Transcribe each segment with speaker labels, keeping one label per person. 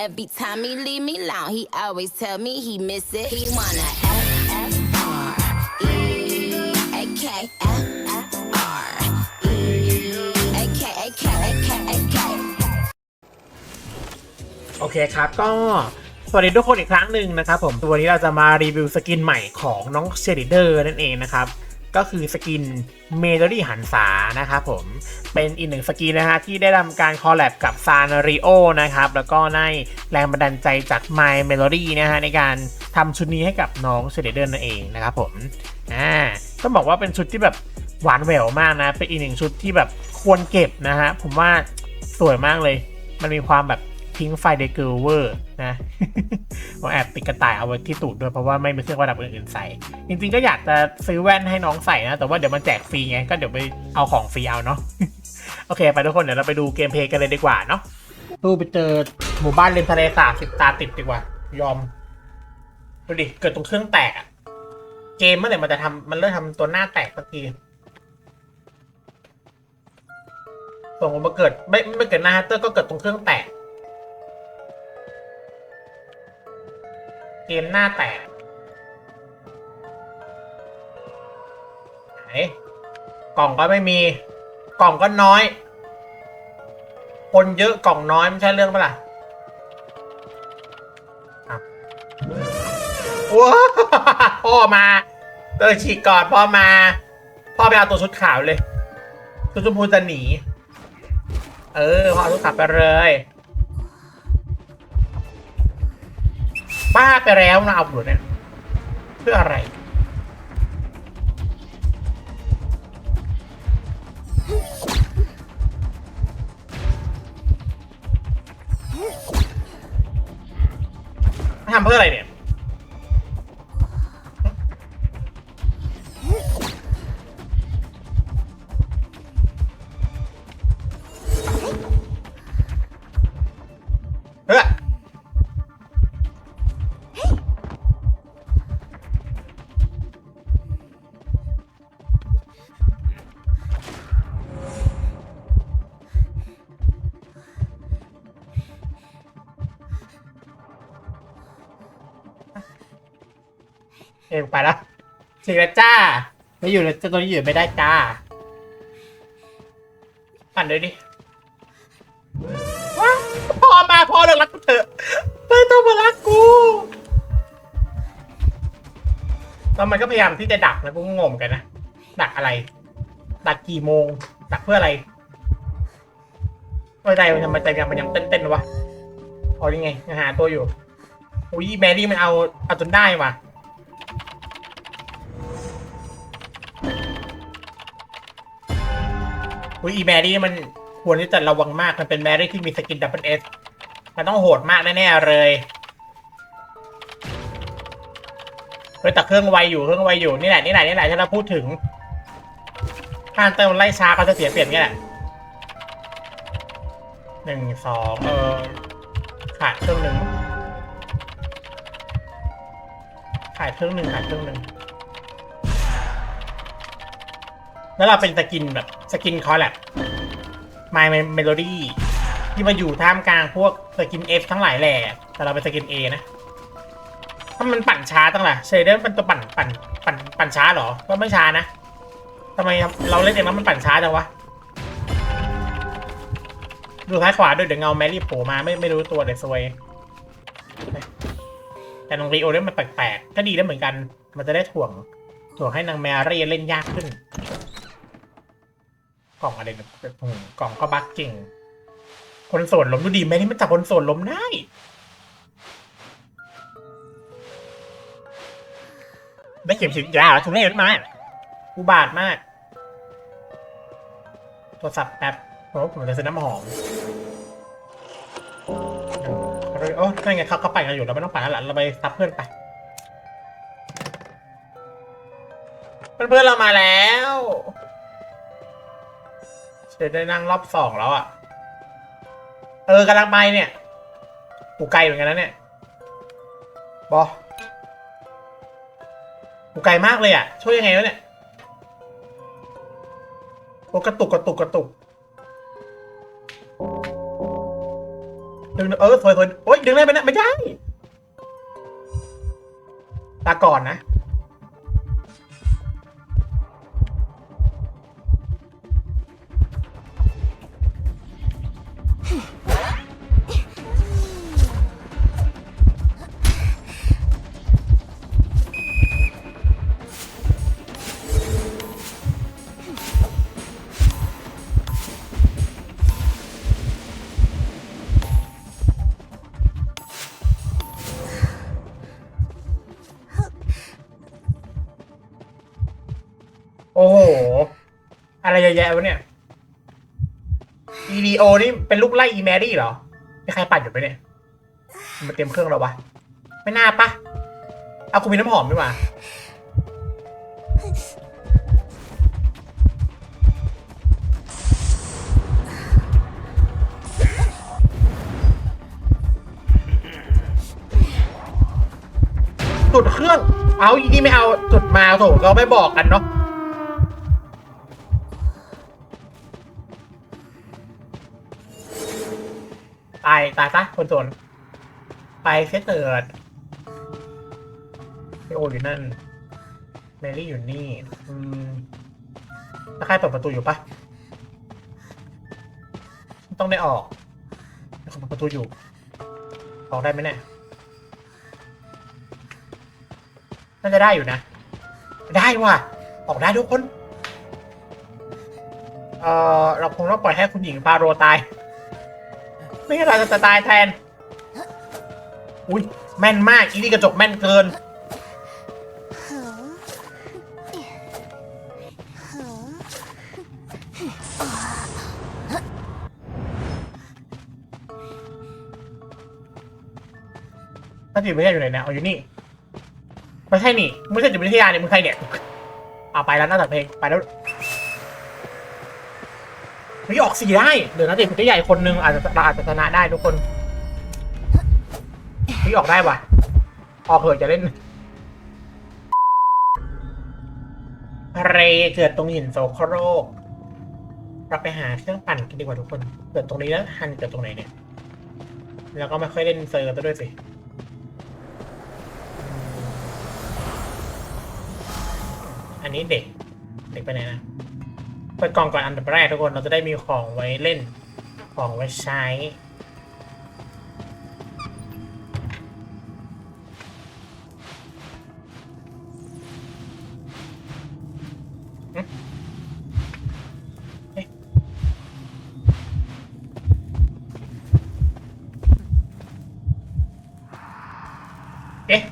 Speaker 1: every time he leave me alone, he always tell me he miss it. He wanna F F R E A K F F R E A K A K A K A K.
Speaker 2: โอเคครับก็สวัสดีทุกคนอีกครั้งหนึ่งนะครับผมวันนี้เราจะมารีวิวสกินใหม่ของน้องเชดิเดอร์นั่นเองนะครับ ก็คือสกินเมโลดี้หันษานะครับผมเป็นอีกหนึ่งสกินนะฮะที่ได้ทำการคอลแลบกับซานริโอนะครับแล้วก็ได้แรงบันดาลใจจาก My Melody นะฮะในการทำชุดนี้ให้กับน้องเชดิเดอร์นั่นเองนะครับผมอ่าต้องบอกว่าเป็นชุดที่แบบหวานแหววมากนะ เป็นอีกหนึ่งชุดที่แบบควรเก็บนะฮะผมว่าสวยมากเลย มันมีความแบบ พิงไฟเดเกอร์เวอร์นะผมแอบติดกระต่ายเอาไว้ที่ตูดด้วยเพราะว่าไม่มีเครื่องประดับอื่นๆใส่ จริงๆก็อยากจะซื้อแว่นให้น้องใส่นะ แต่ว่าเดี๋ยวมันแจกฟรีไงก็เดี๋ยวไปเอาของฟรีเอาเนาะโอเคไปทุกคนเดี๋ยวเราไปดูเกมเพลย์กันเลยดีกว่าเนาะตู้ไปเจอหมู่บ้านริมทะเลสาบสิบตาติดดีกว่า ยอมดูดิเกิดตรงเครื่องแตกอะเกมเมื่อไหร่มันจะทำมันเริ่มทำตัวหน้าแตกสักทีส่งมาเกิดไม่ไม่เกิดหน้าฮัตเตอร์ก็เกิดตรงเครื่องแตก เกมหน้าแตกไหนกล่องก็ไม่มี กล่องก็น้อย คนเยอะกล่องน้อยไม่ใช่เรื่องปะล่ะว้าวพ่อมาเตอฉีกก่อนพ่อมา พ่อไปเอาตัวชุดขาวเลย ชุดชมพูจะหนี เออ พ่อเอาชุดขาวไปเลย ป้าไปแล้วนะเอาหลุดเนี่ยเพื่ออะไร ทำเพื่ออะไรเนี่ย เอ็มไปแล้วถึงแล้วจ้า ไม่อยู่แล้วตัวนี้อยู่ไม่ได้จ้า ปั่นเลยดิพอมาพอเลิกรักกูเถอะไม่ต้องมารักกูแล้วมันก็พยายามที่จะดักนะกูงงเหมือนกันนะ ดักอะไร ดักกี่โมง ดักเพื่ออะไรไม่ได้มันทำไมใจมันยังเต้นๆวะเอายังไงยังหาตัวอยู่อุ้ยแมรี่มันเอาเอาจนได้ว่ะ อุ้ยอีแมรี่มันควรที่จะระวังมาก มันเป็นแมรี่ที่มีสกินดับเบิลเอส มันต้องโหดมากแน่ๆเลย เฮ้ยแต่เครื่องไวอยู่เครื่องไวอยู่นี่แหละนี่แหละนี่แหละที่เราพูดถึงถ้าเติมไล่ช้าเขาจะเสียเปรียบนี่แหละหนึ่งสองเออขาดเครื่องหนึ่งขาดเครื่องหนึ่งขาดเครื่องหนึ่งแล้วเราเป็นสกินแบบ สกินคอร์แลบ My Melody ที่มาอยู่ท่ามกลางพวกสกิน F ทั้งหลายแหล่แต่เราเป็นสกิน A นะถ้ามันปั่นช้าตั้งล่ะเชเดอร์มันตัวปั่นปั่นปั่นปั่นช้าเหรอ ก็ไม่ช้านะทำไมเราเล่นเองแล้วมันปั่นช้าจังวะดูซ้ายขวาด้วยเดี๋ยวเงาแมรี่โผล่มาไม่ไม่รู้ตัวเดี๋ยวซวย แต่น้องรีโอเนี่ยมันแปลกๆก็ดีแล้วเหมือนกัน มันจะได้ถ่วงถ่วงให้นางแมรี่เล่นยากขึ้น กล่องอะไรเนี่ยอืมกล่องก็บักจริงคนโสดล้มดูดีไหมนี่มันจับคนโสดล้มได้ไม่เข็มฉีดยาทุเรศมากอุบาทมาก โทรศัพท์แป๊บเพราะผมจะซื้อน้ำหอมโอ้นั่นไงเขาเขาปั่นกันอยู่เราไม่ต้องไปแล้วล่ะเราไปซับเพื่อนไปเพื่อนๆเรามาแล้ว จะได้นั่งรอบสองแล้วอะ เออกำลังไปเนี่ยกูไกลเหมือนกันนะเนี่ยบอกูไกลมากเลยอะ ช่วยยังไงวะเนี่ยโอ้กระตุกกระตุกกระตุกดึงเออสวยสวยโอ๊ยดึงได้ไหมเนะไม่ได้ตาก่อนนะ เยอะแยะวะเนี่ย EDO นี่เป็นลูกไล่ e m a r y เหรอมีใครปั่นอยู่ไหมเนี่ยมันเต็มเครื่องแล้วะไม่น่าปะเอาคุณมีน้ำหอมดีกว่าจุดเครื่อง เอาอีนี่ไม่เอาจุดมาโถก็ไม่บอกกันเนาะ ตายตายซะคนโจรไปเซตเติร์ดพี่โออยู่นั่นเมลี่อยู่นี่ อืมแล้วใครเปิดประตูอยู่ปะต้องได้ออกมีคนเปิดประตูอยู่ ออกได้ไหมเนี่ย น่าจะได้อยู่นะ ได้ว่ะ ออกได้ทุกคน เอ่อ เราคงต้องปล่อยให้คุณหญิงฟาโรตาย นเราจะตายแทน อุ้ยแม่นมาก อีนี่กระจกแม่นเกิน ถ้าจิตวิทยาอยู่ไหนเนี่ยเอาอยู่นี่ ไม่ใช่นี่ ไม่ใช่จิตวิทยาเนี่ยมึงใครเนี่ย เอาไปแล้วน่าตัดเพลง ไปแล้ว ฮ้ยออกสีได้เดี๋ยวนะจิตวิทยาอีกคนนึงอาจจะเราอาจจะชนะได้ทุกคนเฮ้ยออกได้ว่ะ ออกเถอะจะเล่นเรเกิดตรงหินโซโครกเราไปหาเครื่องปั่นกันดีกว่าทุกคน เกิดตรงนี้แล้วฮันเกิดตรงไหนเนี่ย แล้วก็ไม่ค่อยเล่นเซอร์ซะด้วยสิอันนี้เด็ก เด็กไปไหนนะ เปิดกล่องก่อนอันดับแรกทุกคนเราจะได้มีของไว้เล่น ของไว้ใช้ เอ๊ะเอ๊ะ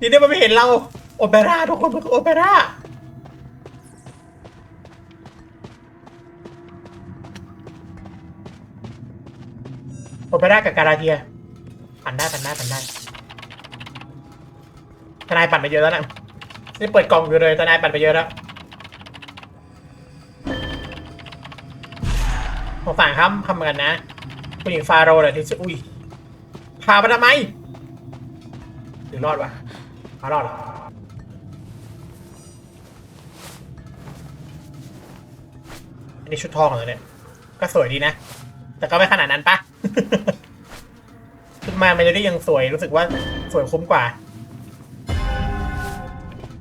Speaker 2: นี่ได้มันไม่เห็นเรา โอเปร่าทุกคนมันคือโอเปร่า โอเปร่ากับการาเทีย ปั่นได้ปั่นได้ปั่นได้ทนายปั่นไปเยอะแล้วนะนี่เปิดกล่องอยู่เลยทนายปั่นไปเยอะแล้วสงสารครับทำกันนะผู้หญิงฟาโรห์เลยที่ชื่ออุ้ยพามาทำไมหรือรอดวะมารอดเหรออันนี้ชุดทองเหรอเนี่ย ก็สวยดีนะ แต่ก็ไม่ขนาดนั้นปะ ชุดมาเมโลดี้ยังสวยรู้สึกว่าสวยคุ้มกว่า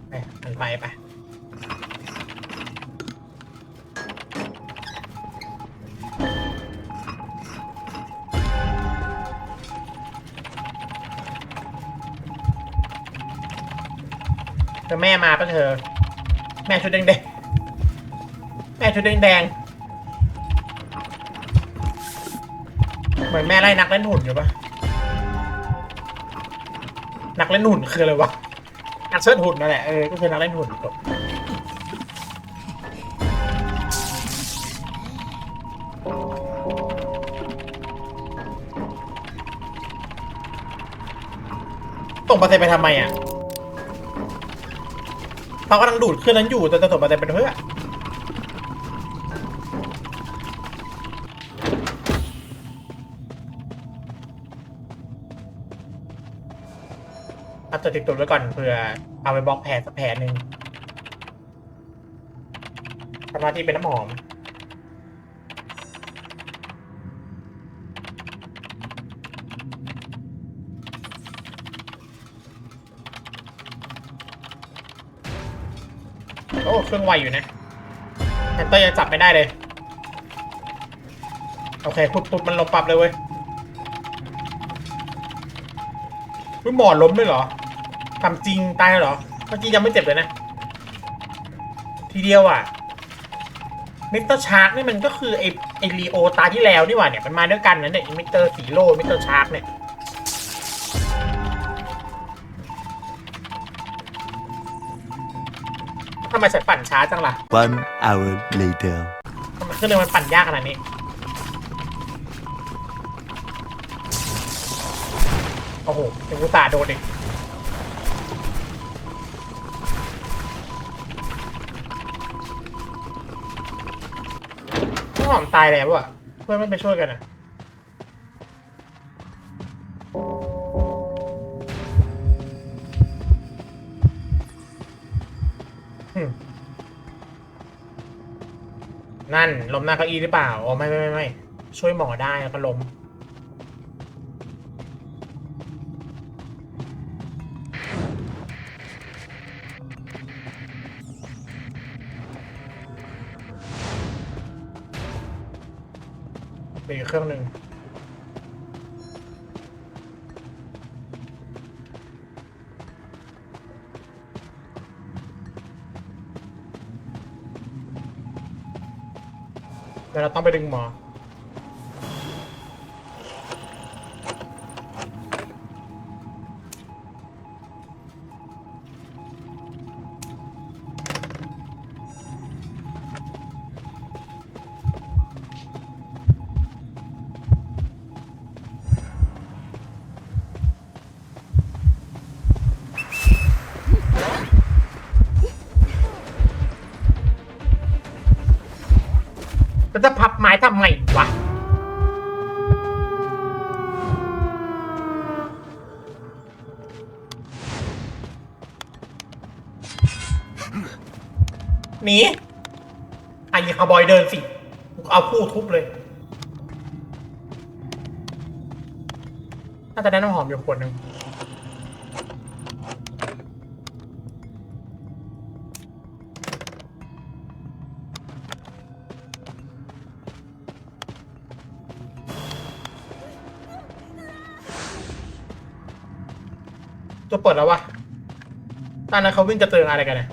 Speaker 2: ไปมันไปไปแล้วแม่มาปะเธอ แม่ชุดแดงๆแม่ชุดแดงๆ เหมือนแม่ไล่นักเล่นหุ่นอยู่ปะนักเล่นหุ่นคืออะไรวะนักเชิดหุ่นนั่นแหละเออก็คือนักเล่นหุ่นจบส่งปอร์เซย์ไปทำไมอะเขากำลังดูดเครื่องนั้นอยู่แต่จะส่งปอร์เซ็นต์เป็นเพื่อ พัดตัวติดตุนไว้ก่อนเผื่อเอาไปบล็อกแผลสักแผลหนึ่งทำหน้าที่เป็นน้ำหอมโอ้เครื่องไวอยู่นะแต่เต้ยังจับไม่ได้เลย โอเค ปุ๊บปุ๊บมันลงปรับเลยเว้ย เฮ้ยหมอนล้มด้วยเหรอทำจริงตายแล้วเหรอ เมื่อกี้ยังไม่เจ็บเลยนะ ทีเดียวอะมิสเตอร์ชาร์กนี่มันก็คือไอไอรีโอตาที่แล้วนี่หว่าเนี่ยมันมาด้วยกันนะเนี่ยมิสเตอร์สีโลมิสเตอร์ชาร์กเนี่ยทำไมฉันปั่นช้าจังล่ะ
Speaker 3: One hour later.
Speaker 2: ทำไมเครื่องเรือมันปั่นยากขนาดนี้ อ้โหยังกูตส่าห์โดนอีกพี่หอมตายแล้วอะ เพื่อนไม่ไปช่วยกันอะนั่นล้มหน้าเก้าอี้หรือเปล่าอ๋อไม่ไม่ไม่ไม่ช่วยหมอได้แล้วก็ล้ม เหลืออีกเครื่องหนึ่งเดี๋ยวเราต้องไปดึงหมอ จะพับไม้ทำไมวะหนีไอ้คาวบอยเดินสิเอาคู่ทุบเลย น่าจะได้น้ำหอมอยู่ขวดหนึ่ง เปิดแล้ววะตอนนั้นเขาวิ่งกระเจิงอะไรกันเนี่ย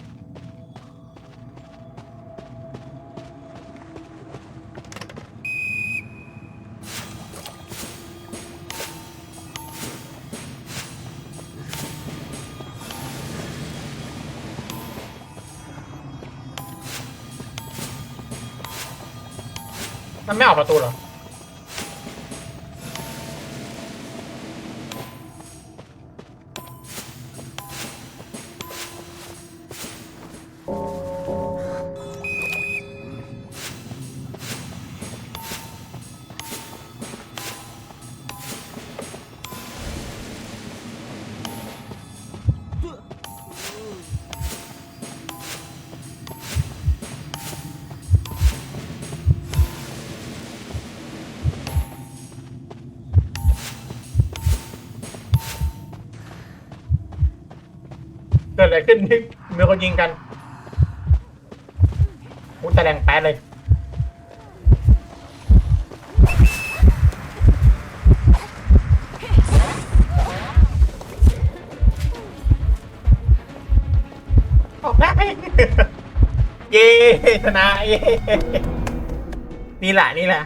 Speaker 2: มันไม่ออกประตูเหรอ เกิดอะไรขึ้นนี่มีคนยิงกันอู้แต่แรงแป๊ดเลย ออกได้ เย้ชนะเย้นี่แหละนี่แหละ